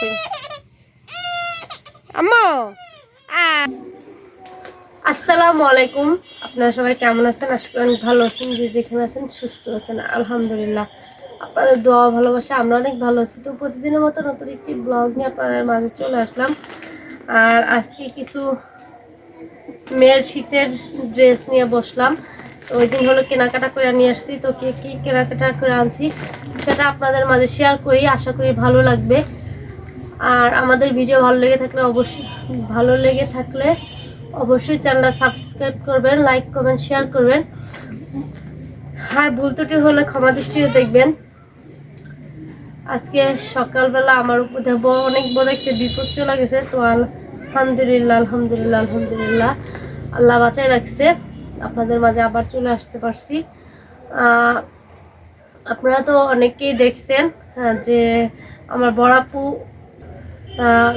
কই আসসালামু আলাইকুম। আপনারা সবাই কেমন আছেন? আশা অনেক ভালো আছেন, যে যেখানে আছেন সুস্থ আছেন, আলহামদুলিল্লাহ। আপনাদের দোয়া ভালোবাসা, আমরা অনেক ভালো আছি। তো প্রতিদিনের মতো নতুন একটি ব্লগ নিয়ে আপনাদের মাঝে চলে আসলাম। আর আজকে কিছু মেয়ের শীতের ড্রেস নিয়ে বসলাম। তো ওই দিন হলো কেনাকাটা করে নিয়ে আসছি। তো কে, কী কেনাকাটা করে আনছি, সেটা আপনাদের মাঝে শেয়ার করি। আশা করি ভালো লাগবে। আর আমাদের ভিডিও ভালো লেগে থাকলে অবশ্যই ভালো লেগে থাকলে অবশ্যই চ্যানেলটা সাবস্ক্রাইব করবেন লাইক করবেন শেয়ার করবেন। আর ভুল হলে ক্ষমা দৃষ্টিতে দেখবেন। আজকে সকালবেলা আমার উপর অনেক বড় একটা বিপদ চলে গেছে। তো আলহামদুলিল্লাহ আলহামদুলিল্লাহ আলহামদুলিল্লাহ। আল্লাহ বাঁচাই রাখছে। আপনাদের মাঝে আবার চলে আসতে পারছি। আপনারা তো অনেকেই দেখছেন হ্যাঁ, যে আমার বড়াপু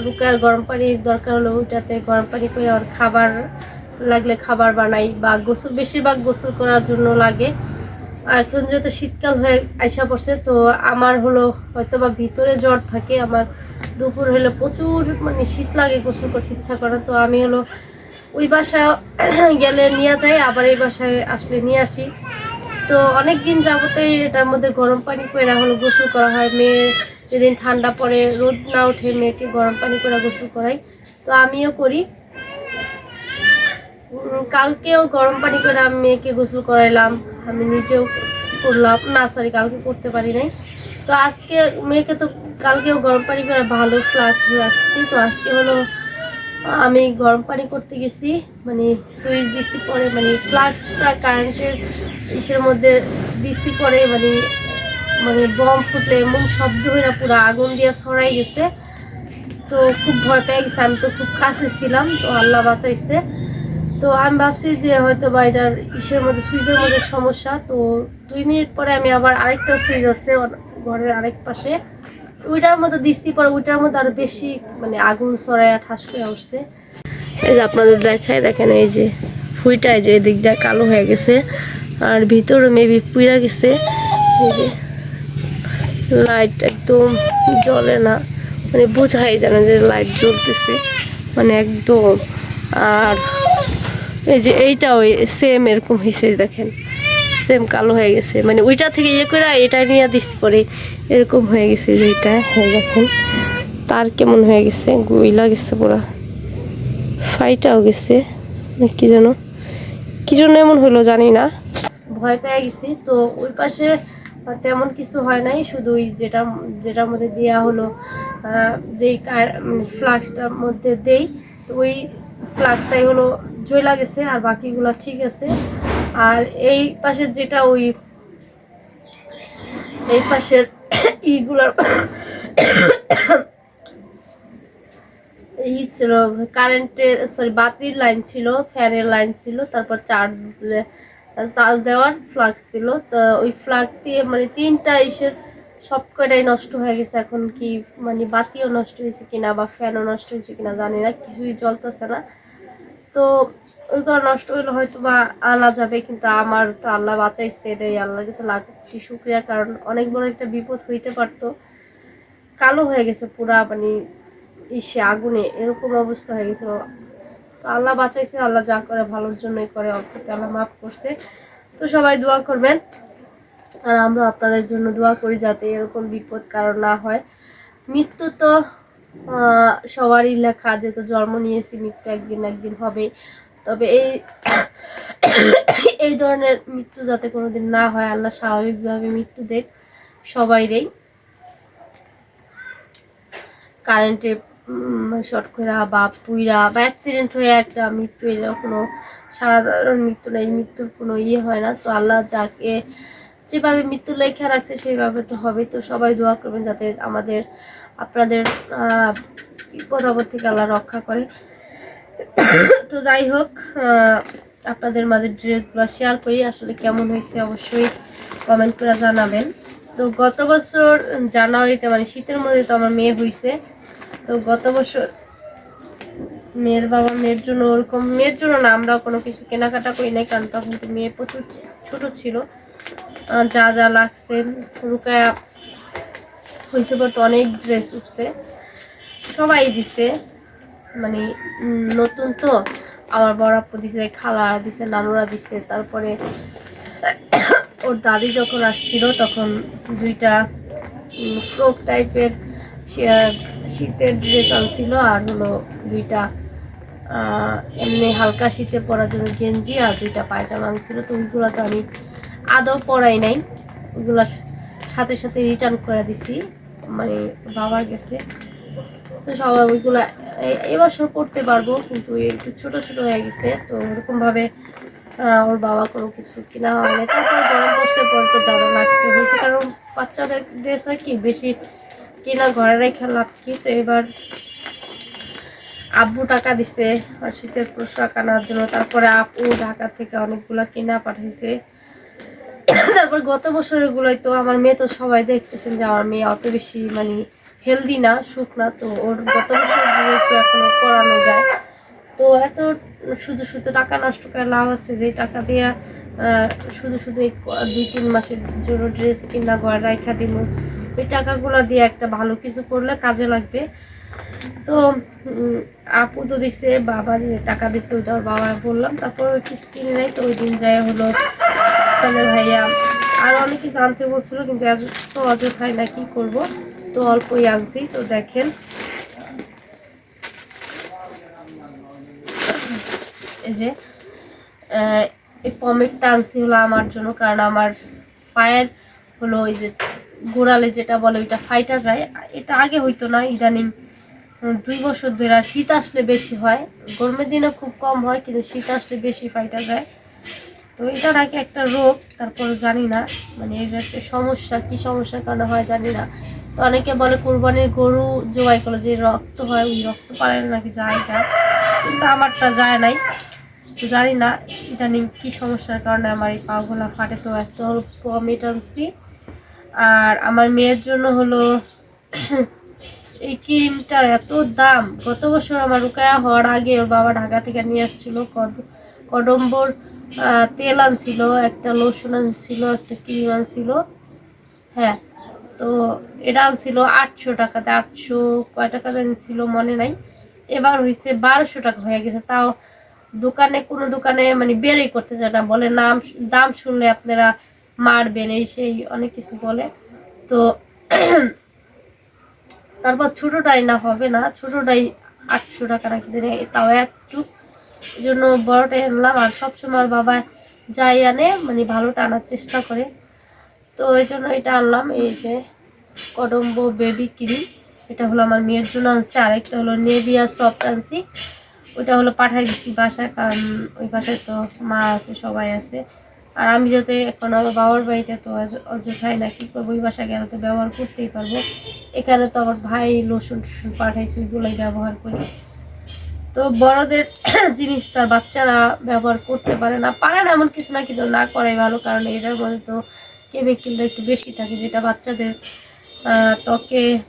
রুকার গরম পানির দরকার হলো ওইটাতে গরম পানি করে আর খাবার লাগলে খাবার বানাই বা গোসল, বেশিরভাগ গোসল করার জন্য লাগে। এখন যেহেতু শীতকাল হয়ে আইসা পড়ছে, তো আমার হলো হয়তো বা ভিতরে জ্বর থাকে, আমার দুপুর হলে প্রচুর মানে শীত লাগে গোসল করতে ইচ্ছা করে তো আমি হলো ওই বাসা গেলে নিয়ে যাই, আবার এই বাসায় আসলে নিয়ে আসি। তো অনেক দিন যাবতই এটার মধ্যে গরম পানি করে হলো গোসল করা হয়। মেয়ে যেদিন ঠান্ডা পড়ে, রোদ না ওঠে, মেয়েকে গরম পানি করে গোসল করাই। তো আমিও করি। কালকেও গরম পানি করে আমি মেয়েকে গোসল করাইলাম। আমি নিজেও করলাম। না সরি কালকে করতে পারি নাই। তো আজকে মেয়েকে তো কালকেও গরম পানি করে ভালো রাখছি তো আজকে হলো, আমি গরম পানি করতে গেছি মানে সুইচ দিছি পরে মানে প্লাগটা কারেন্টের ইসের মধ্যে দিছি পরে মানে মানে বম ফুটে এমন শব্দ হয়ে পুরো আগুন দিয়ে ছড়াই গেছে। তো খুব ভয় পেয়ে গেছে, আমি তো খুব কাছে ছিলাম, তো আল্লাহ বাঁচাইছে। তো আমি ভাবছি যে হয়তো বা এটার ইসের মধ্যে, সুইচের মধ্যে সমস্যা। তো দুই মিনিট পরে আমি আবার আরেকটা সুইচ আছে ঘরের আরেক পাশে। তো ওইটার মধ্যে দিচ্ছি, পরে ওইটার মধ্যে আরও বেশি মানে আগুন ছড়ায় ঠাস করে উঠছে এই যে আপনাদের দেখায়, দেখেন এই যে ফুইটায় যে এদিক দিয়ে কালো হয়ে গেছে। আর ভিতরে মেবি পুইরা গেছে। এই যে লাইট একদম জ্বলে না। মানে বোঝাই যায় না যে লাইট জ্বলতেছে। মানে একদম। আর এই যে এইটাও সেম এরকম হয়েছে দেখেন। সেম কালো হয়ে গেছে। মানে ওইটা থেকে ইয়ে করে এটা নিয়ে দিচ্ছি পরে এরকম হয়ে গেছে যে এইটা হয়ে দেখেন তার কেমন হয়ে গেছে? গুইলা গেছে পুরা। ফাইটাও গেছে। কি যেন কি জন্য এমন হলো জানি না। ভয় পেয়ে গেছি। তো ওই পাশে তেমন কিছু হয় নাই, শুধু ওই যেটা, যেটার মধ্যে দেয়া হলো যেই ফ্লাক্সটার মধ্যে দেই, তো ওই ফ্লাগটাই হলো জয়লা গেছে আর বাকিগুলো ঠিক আছে। আর এই পাশের যেটা ওই, এই পাশের ইগুলার ই ছিল কারেন্টের সরি বাতির লাইন ছিল ফ্যানের লাইন ছিল, তারপর চার্জ চার্জ দেওয়ার ফ্লাক্স ছিল। তো ওই ফ্লাগ দিয়ে মানে তিনটা ইসের সব কটাই নষ্ট হয়ে গেছে এখন কি মানে বাতিও নষ্ট হয়েছে কিনা বা ফ্যানও নষ্ট হয়েছে কিনা জানি না, কিছুই চলতেছে না। তো ওইগুলো নষ্ট হইলে হয়তো বা আনা যাবে, কিন্তু আমার তো আল্লাহ বাঁচাইছে এটাই, আল্লাহর কাছে লাখটি শুক্রিয়া, কারণ অনেক বড় একটা বিপদ হইতে পারতো। কালো হয়ে গেছে পুরা মানে ইসে আগুনে, এরকম অবস্থা হয়ে গেছিল তো আল্লাহ বাঁচাইছে, আল্লাহ যা করে ভালোর জন্যই করে অল্পতে আল্লাহ মাফ করছে। তো সবাই দোয়া করবেন। আর আমরা আপনাদের জন্য দোয়া করি যাতে এরকম বিপদ কারণ না হয়। মৃত্যু তো সবারই লেখা যেহেতু জন্ম নিয়েছি, মৃত্যু একদিন একদিন হবে তবে এই এই ধরনের মৃত্যু যাতে কোনোদিন না হয়, আল্লাহ স্বাভাবিকভাবে মৃত্যু দেখ সবাইরেই। কারেন্টে শর্ট করা বা পুইরা বা অ্যাক্সিডেন্ট হয়ে একটা মৃত্যু এর কোনো সাধারণ মৃত্যু নেই, মৃত্যুর কোনো ইয়ে হয় না। তো আল্লাহ যাকে যেভাবে মৃত্যু লেখা রাখছে সেইভাবে তো হবে তো সবাই দোয়া করবেন যাতে আমাদের, আপনাদের বিপদ আপদ থেকে আল্লাহ রক্ষা করে। তো যাই হোক আপনাদের মাঝে ড্রেসগুলো শেয়ার করি। আসলে কেমন হয়েছে অবশ্যই কমেন্ট করে জানাবেন। তো গত বছর জানুয়ারিতে মানে শীতের মধ্যে তো আমার মেয়ে হয়েছে তো গত বছর মেয়ের বাবা মেয়ের জন্য ওরকম মেয়ের জন্য না, আমরাও কোনো কিছু কেনাকাটা করি নাই, কারণ তখন তো মেয়ে প্রচুর ছোট ছিল। যা যা লাগছে, রুকায়া হয়েছে পর তো অনেক ড্রেস উঠছে। সবাই দিছে। মানে নতুন তো। আমার বড় আপু দিছে, খালা দিছে, নানুরা দিছে, তারপরে ওর দাদি যখন আসছিল, তখন দুইটা ফ্রক টাইপের শীতের ড্রেস আনছিল আর হলো দুইটা এমনি হালকা শীতে পরার জন্য গেঞ্জি আর দুইটা পায়জামা আনছিল। তো ওইগুলো তো আমি আদৌ পরাই নাই। ওইগুলো সাথে সাথে রিটার্ন করে দিছি। মানে বাবার গেছে তো সবাই ওইগুলো এবছর করতে পারব, কিন্তু একটু ছোট ছোট হয়ে গেছে। তো ওরকমভাবে ওর বাবা কোনো কিছু কিনা হয় না তারপর গরম পড়ছে, পর তো জ্বালা লাগছে। কারণ বাচ্চাদের ড্রেস হয় কি, বেশি কিনা ঘরে রেখে লাভ কি? তো এবার আব্বু টাকা দিছে শীতের পোশাক আনার জন্য। তারপরে আপু ঢাকা থেকে অনেকগুলা কিনা পাঠিয়েছে তারপর গত বছরের গুলোই তো আমার মেয়ে তো সবাই দেখতেছেন যে আমার মেয়ে অত বেশি মানে হেলদি না, সুখ না। তো ওর গত বছর তো এখনও পড়ানো যায়। তো এত শুধু শুধু টাকা নষ্ট করে লাভ আছে, যে টাকা দিয়ে শুধু শুধু এই দুই তিন মাসের জন্য ড্রেস কিনা, ঘরে রাখা দিব ওই টাকাগুলো দিয়ে একটা ভালো কিছু করলে কাজে লাগবে। তো আপু তো দিচ্ছে বাবা যে টাকা দিচ্ছে ওইটা ওর বাবা বললাম, তারপর কিছু কিনে নেই, তো ওই দিন যাই হলো তাহলে ভাইয়া। আর অনেক কিছু আনতে বলছিল, কিন্তু তো অযথায় না, কি করব? তো অল্পই আনছি, তো দেখেন। এই যে এই পমেটটা আনছি হলো আমার জন্য, কারণ আমার পায়ের হলো ওই যে গোড়ালে যেটা বলে ওইটা ফাইটা যায়। এটা আগে হইতো না, ইদানিং দুই বছর ধরে শীত আসলে বেশি হয়। গরমের দিনে খুব কম হয়, কিন্তু শীত আসলে বেশি ফাইটা যায়। তো এটা নাকি একটা রোগ, তারপর জানি না মানে এর একটা সমস্যা, কি সমস্যার কারণে হয় জানি না। তো অনেকে বলে কোরবানির গরু জবাই করলে যে রক্ত হয়, ওই রক্ত পারে নাকি যায় না কিন্তু আমারটা যায় নাই। তো জানি না, ইদানিং কী সমস্যার কারণে আমার এই পাগুলা ফাটে। তো একটা হলো প্রমিট আনছি আর আমার মেয়ের জন্য হলো এই ক্রিমটার এত দাম। গত বছর আমার রুকায়া হওয়ার আগে ওর বাবা ঢাকা থেকে নিয়ে আসছিল, কদ- কদম্বর তেল আনছিল, একটা লোশন আনছিল, একটা ক্রিম আনছিল। হ্যাঁ তো এটা আনছিল আটশো টাকাতে, আটশো কয় টাকাতে ছিল মনে নাই। এবার হয়েছে বারোশো টাকা হয়ে গেছে। তাও দোকানে, কোনো দোকানে মানে বেরই করতে চায় না। বলে, নাম দাম শুনলে আপনারা মারবেন, এই সেই অনেক কিছু বলে। তো তারপর ছোটটাই না, হবে না। ছোটটাই আটশো টাকা নাকি দেনে তাও একটু। এই জন্য বড়টাই আনলাম। আর সবসময় বাবা যাই আনে মানে ভালোটা আনার চেষ্টা করে। তো এই জন্য এটা আনলাম। এই যে কদম্ব বেবি ক্রিম এটা হলো আমার মেয়ের জন্য আনছি। আরেকটা হলো নেভিয়া সফট আনছি। ওইটা হলো পাঠাই দিচ্ছি বাসায়, কারণ ওই বাসায় তো মা আছে, সবাই আছে। আর আমি যাতে এখন আমার বাবার বাড়িতে তো অয- অযথাই না, কি করব? ওই বাসায় গেলে তো ব্যবহার করতেই পারব। এখানে তো আমার ভাই লোশন টসুন পাঠাইছে, ওইগুলোই ব্যবহার করি। তো বড়দের জিনিস তার বাচ্চারা ব্যবহার করতে পারে না। পারে না এমন কিছু না, কিন্তু না করাই ভালো, কারণ এটার মধ্যে তো কেমিক্যালটা একটু বেশি থাকে, যেটা বাচ্চাদের ত্বকে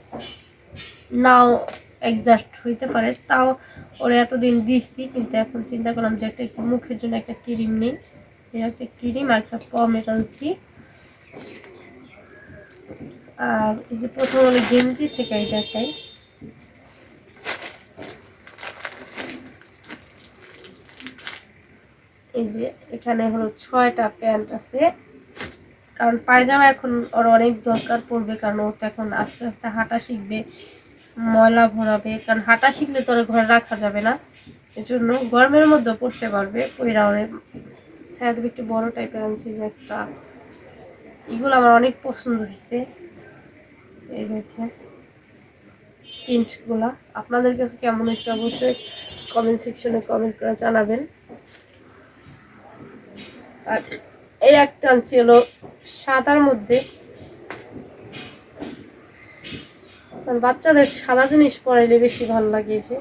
নাও অ্যাডজাস্ট হইতে পারে। তাও ওরা এতদিন দিচ্ছি কিন্তু এখন চিন্তা করলাম যে একটা মুখের জন্য একটা ক্রিম নেই। এই একটা ক্রিম আর একটা পমেট আনছি আর এই যে প্রথম হলো গেঞ্জি থেকে এই যে এখানে হলো ছয়টা প্যান্ট আছে। কারণ পায়জামা এখন ওর অনেক দরকার পড়বে, কারণ ও তো এখন আস্তে আস্তে হাঁটা শিখবে, ময়লা ভরাবে। কারণ হাঁটা শিখলে তো ঘরে রাখা যাবে না। এজন্য গরমের মধ্যে পড়তে পারবে ওইরা অনেক ছায়া দেবে একটু বড় টাইপের আনছি যে একটা। এগুলো আমার অনেক পছন্দ হয়েছে। এই দেখেন প্রিন্টগুলা আপনাদের কাছে কেমন হয়েছে? অবশ্যই কমেন্ট সেকশনে কমেন্ট করে জানাবেন। আর এই একটা আনছি হলো সাদার মধ্যে। বাচ্চাদের সাদা জিনিস পরাইলে বেশি ভালো লাগিয়েছে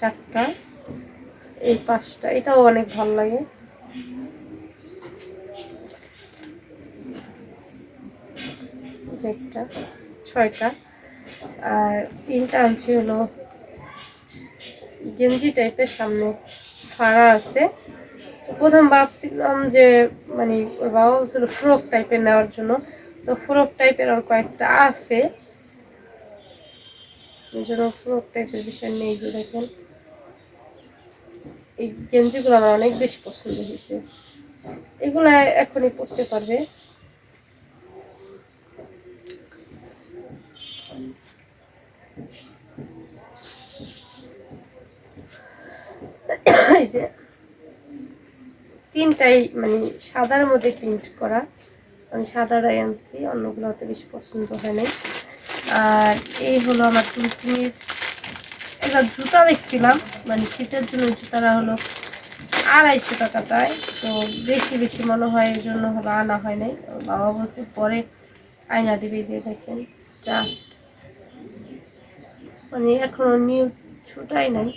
চারটা। এই পাশটা, এটাও অনেক ভালো লাগে। একটা, ছয়টা। আর তিনটা আনছি হলো গেঞ্জি টাইপের, সামনে ফাড়া আছে। প্রথম ভাবছিলাম যে মানে ওর বাবা বলছিল ফ্রক টাইপের নেওয়ার জন্য। তো ফ্রক টাইপের ওর কয়েকটা আছে। এই জন্য ফ্রক টাইপের বিষয় নেই যে দেখেন। এই গেঞ্জিগুলো আমার অনেক বেশি পছন্দ হয়েছে। এগুলো এখনই পরতে পারবে। তিনটাই মানে সাদার মধ্যে প্রিন্ট করা। আমি সাদাটাই আনছি, অন্যগুলো অত বেশি পছন্দ হয় নাই। আর এই হলো আমার টুনটুনির একটা জুতা দেখছিলাম মানে শীতের জন্য জুতাটা হলো আড়াইশো টাকা চাই, তো বেশি বেশি মনে হয় এই জন্য হলো আনা হয় নাই। বাবা বলছে পরে আয়না দিবে দিয়ে দেখেন, যা। মানে এখনও নিউ ছুটাই নাই।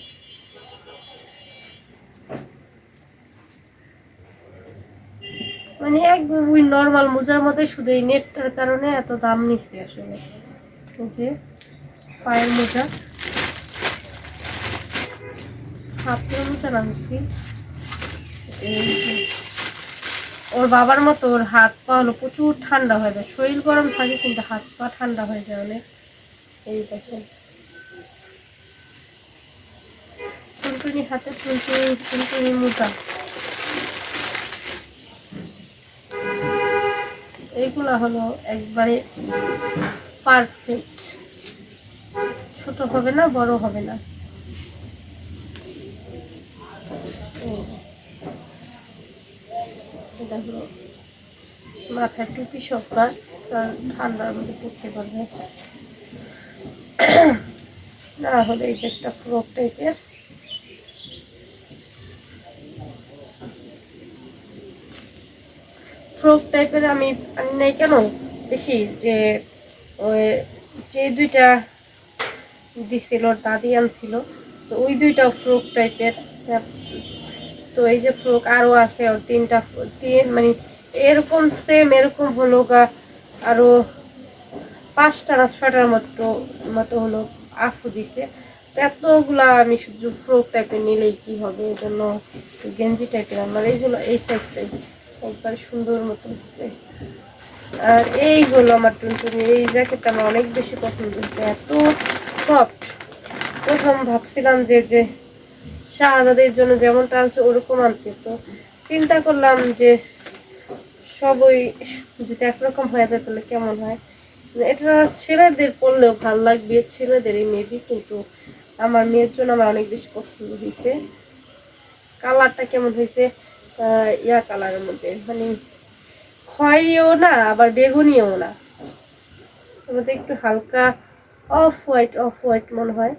মানে একদম ওই নর্মাল মোজার মধ্যে শুধু এই নেটটার কারণে এত দাম নিচ্ছে আসলে। যে পায়ের মোজা। মোজা নামছি এই ওর বাবার মতো ওর হাত পা হলো প্রচুর ঠান্ডা হয়ে যায়। শরীর গরম থাকে কিন্তু হাত পা ঠান্ডা হয়ে যায় অনেক। এই দেখেন। টুনটুনি হাতে টুনটুনি টুনটুনি মোজা। এইগুলো হলো একবারে পারফেক্ট ছোট হবে না, বড় হবে না এই যে। এটা হলো মাথায় টুপি সবকার কারণ ঠান্ডার মধ্যে পড়তে পারবে। না হলে এই যে একটা ফ্রক টাইপের ফ্রক টাইপের আমি আনি নাই কেন? বেশি যে ওই যে দুইটা দিছিল, দাদি আনছিল, তো ওই দুইটা ফ্রক টাইপের তো এই যে ফ্রক আরও আছে ওর তিনটা তিন মানে এরকম সেম এরকম হলো গা আরও পাঁচটা না ছটার মতো মতো হলো আফু দিছে। তো এতগুলা আমি শুধু ফ্রক টাইপের নিলেই কি হবে? এই জন্য গেঞ্জি টাইপের আমার এইগুলো এই সাইজটাই একবার সুন্দর মতো হচ্ছে। আর এই হলো আমার টুনটুনি, এই জ্যাকেটটা আমার অনেক বেশি পছন্দ হচ্ছে এত সফট প্রথম ভাবছিলাম যে যে শাহজাদের জন্য যেমনটা আনছে ওরকম আনতে তো চিন্তা করলাম যে সবই যদি একরকম হয়ে যায় তাহলে কেমন হয়? এটা ছেলেদের পরলেও ভালো লাগবে, ছেলেদেরই মেবি কিন্তু আমার মেয়ের জন্য আমার অনেক বেশি পছন্দ হয়েছে। কালারটা কেমন হয়েছে? ইয়া কালারের মধ্যে মানে খয়েরিও না, আবার বেগুনিও না। মধ্যে একটু হালকা অফ হোয়াইট অফ হোয়াইট মনে হয়।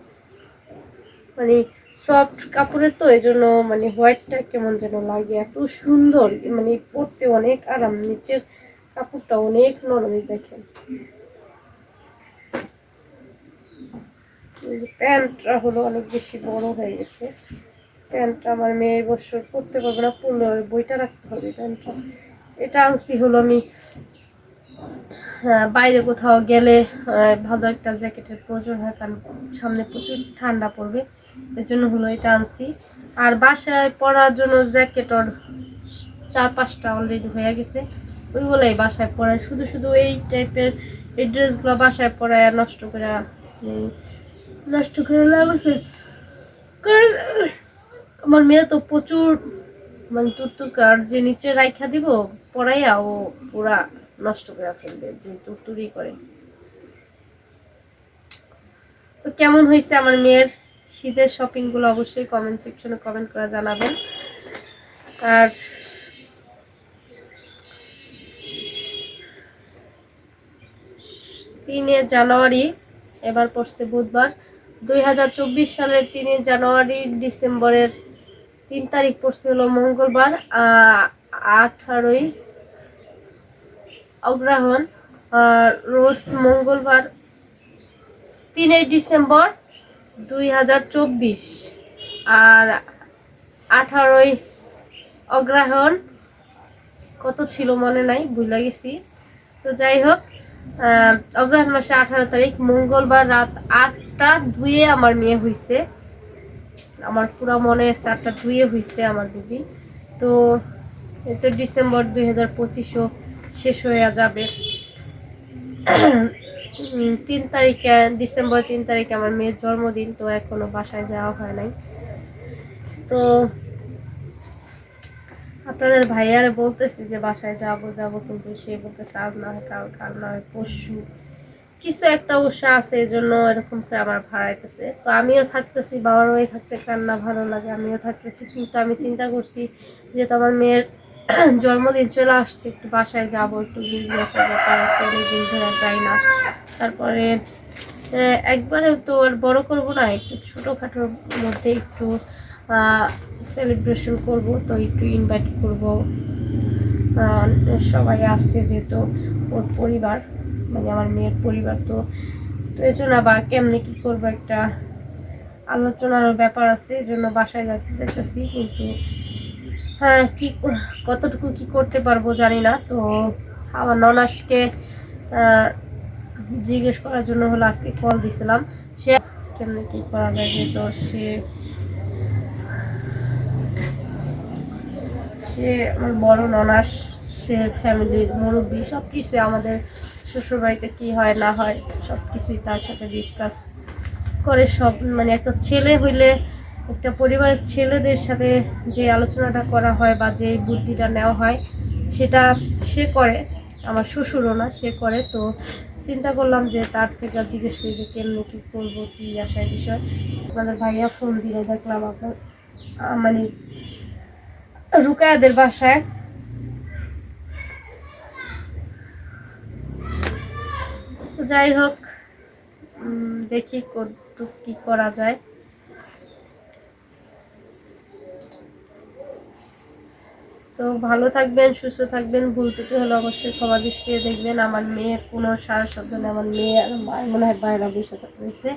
মানে সফট কাপড়ের তো এই জন্য মানে হোয়াইটটা কেমন যেন লাগে, এত সুন্দর মানে পরতে অনেক আরাম, নিচের কাপড়টা অনেক নরম দেখেন। প্যান্টটা হলো অনেক বেশি বড় হয়ে গেছে। প্যান্টটা আমার মেয়ে বছর পরতে পারবে না, পরলে বইটা রাখতে হবে প্যান্টটা। এটা আনছি হলো আমি বাইরে কোথাও গেলে ভালো একটা জ্যাকেটের প্রয়োজন হয়, কারণ সামনে প্রচুর ঠান্ডা পড়বে। এর জন্য হলো এটা আনছি। আর বাসায় পরার জন্য জ্যাকেট ওর চার পাঁচটা অলরেডি হয়ে গেছে। ওইগুলোই বাসায় পরায় শুধু শুধু এই টাইপের এই ড্রেসগুলো বাসায় পরায় আর নষ্ট করে নষ্ট করে লাগছে কারণ, আমার মেয়ে তো প্রচুর মানে তুরতুর কার যে নিচে রাইখা দিব পড়াইয়া ও পুরা নষ্ট করে ফেলবে, যে তুরতুরি করে। তো কেমন হয়েছে আমার মেয়ের? শীতের শপিংগুলো অবশ্যই কমেন্ট সেকশনে কমেন্ট করে জানাবেন। আর তিনে জানুয়ারি, এবার পড়ছে বুধবার, দুই হাজার চব্বিশ সালের তিনে জানুয়ারি, ডিসেম্বরের তিন তারিখ পড়ছে হলো মঙ্গলবার আঠারোই অগ্রহণ রোজ মঙ্গলবার, তিনই ডিসেম্বর দুই হাজার চব্বিশ। আর আঠারোই অগ্রহণ কত ছিল মনে নাই, ভুলে গেছি। তো যাই হোক অগ্রহণ মাসে আঠারো তারিখ, মঙ্গলবার রাত আটটা ধুয়ে আমার মেয়ে হয়েছে আমার পুরো মনে আছে, আটটা ধুয়ে হয়েছে আমার বেবি। তো এই তো ডিসেম্বর দুই হাজার পঁচিশও শেষ হয়ে যাবে। তিন তারিখে ডিসেম্বর তিন তারিখে আমার মেয়ের জন্মদিন, তো এখনও বাসায় যাওয়া হয় নাই। তো আপনাদের ভাইয়ার বলতেছি যে বাসায় যাব যাব কিন্তু সে বলতেছে আজ না হয় কাল কাল না হয় পরশু। কিছু একটা অবশ্য আছে, এই জন্য এরকম করে আমার ভাড়াইতেছে তো আমিও থাকতেছি বাবার ওই থাকতে কান্না ভালো লাগে, আমিও থাকতেছি। কিন্তু আমি চিন্তা করছি, যেহেতু আমার মেয়ের জন্মদিন চলে আসছে, একটু বাসায় যাব, একটু বিজনেসের ব্যাপার আছে ধরে যাই না। তারপরে একবারে তো আর বড় করব না, একটু ছোটোখাটোর মধ্যে একটু সেলিব্রেশন করব, তো একটু ইনভাইট করব। সবাই আসছে যেহেতু, ওর পরিবার মানে আমার মেয়ের পরিবার তো। তো এই জন্য আবার কেমনে কী করব একটা আলোচনার ব্যাপার আছে, এই জন্য বাসায় যাতে চাইতেছি, কিন্তু হ্যাঁ কি কতটুকু কি করতে পারব জানি না। তো আমার ননাসকে জিজ্ঞেস করার জন্য হলো আজকে কল দিছিলাম। সে কেমনে কি করা যায় যেহেতু সে সে আমার বড় ননাস, সে ফ্যামিলির মুরব্বী সব কিছু আমাদের শ্বশুরবাড়িতে কি হয় না হয় সব কিছুই তার সাথে ডিসকাস করে সব মানে একটা ছেলে হইলে একটা পরিবারের ছেলেদের সাথে যে আলোচনাটা করা হয় বা যে বুদ্ধিটা নেওয়া হয়, সেটা সে করে, আমার শ্বশুরও না, সে করে। তো চিন্তা করলাম যে তার থেকে জিজ্ঞেস করি যে কেমনি কী করব, কী আসার বিষয়। আপনাদের ভাইয়া ফোন দিলে দেখলাম আপনার মানে রুকায়াদের বাসায়। যাই হোক দেখি কতটুক কি করা যায়। তো ভালো থাকবেন, সুস্থ থাকবেন। ভুল ত্রুটি হলে অবশ্যই ক্ষমা দৃষ্টিতে দেখবেন। আমার মেয়ের কোনো সারা শব্দ নেই। আমার মেয়ে আর মনে হয় বাইরে বসে রয়েছে।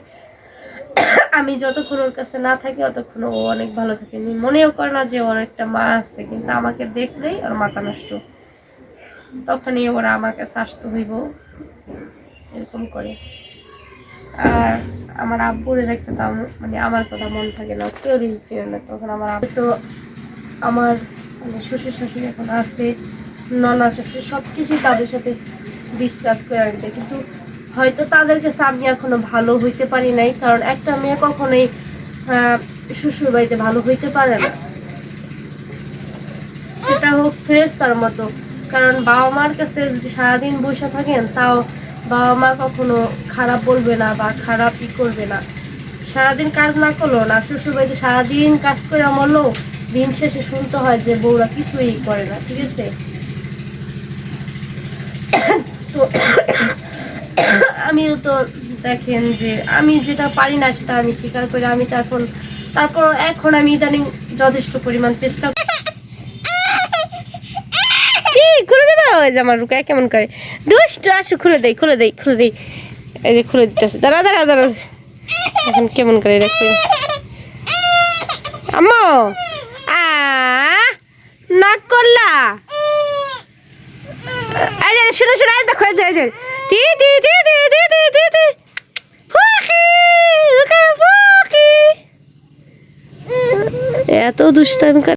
আমি যতক্ষণ ওর কাছে না থাকি, অতক্ষণ ও অনেক ভালো থাকে মনেও করে না যে ওর একটা মা আছে, কিন্তু আমাকে দেখলেই ওর মাথা নষ্ট। তখনই ওরা আমার কাছে আসতে হইব। এরকম করে। আর আমার আব্বুরে দেখতে তো মানে আমার কথা মন থাকে না কেউরই ছিল না। তখন আমার আব্বু তো আমার শ্বশুর শাশুড়ি এখন আছে ননাস আছে সব কিছুই তাদের সাথে ডিসকাস করে আনতে। কিন্তু হয়তো তাদের কাছে আমি এখনও ভালো হইতে পারি নাই, কারণ একটা মেয়ে কখনোই শ্বশুর বাড়িতে ভালো হইতে পারে না। সেটা হোক ফ্রেশ তার মতো। কারণ বাবা মার কাছে যদি সারাদিন বসে থাকেন, তাও বাবা মা কখনো খারাপ বলবে না বা খারাপ ই করবে না। সারাদিন কাজ না করল না, শ্বশুর বাড়িতে সারাদিন কাজ করে মরলো দিন শেষে শুনতে হয় যে বউরা কিছুই করে না, ঠিক আছে? তো আমিও তো দেখেন যে আমি যেটা পারি না সেটা আমি স্বীকার করি, আমি তারপর তারপর এখন আমি ইদানিং যথেষ্ট পরিমাণ চেষ্টা খুলে যে আমার কেমন করে। খুলে দেই খুলে দেই খুলে দেই। এই যে খুলে দাঁড়া এখন কেমন করে আম্মু! নাক করলা? এই যে, শুনো শুনো, এই দেখো, এই যে এই যে। তি তি তি তি তি তি তি তি। ফুকি রুকায় ফুকি। এত দুষ্টামি করে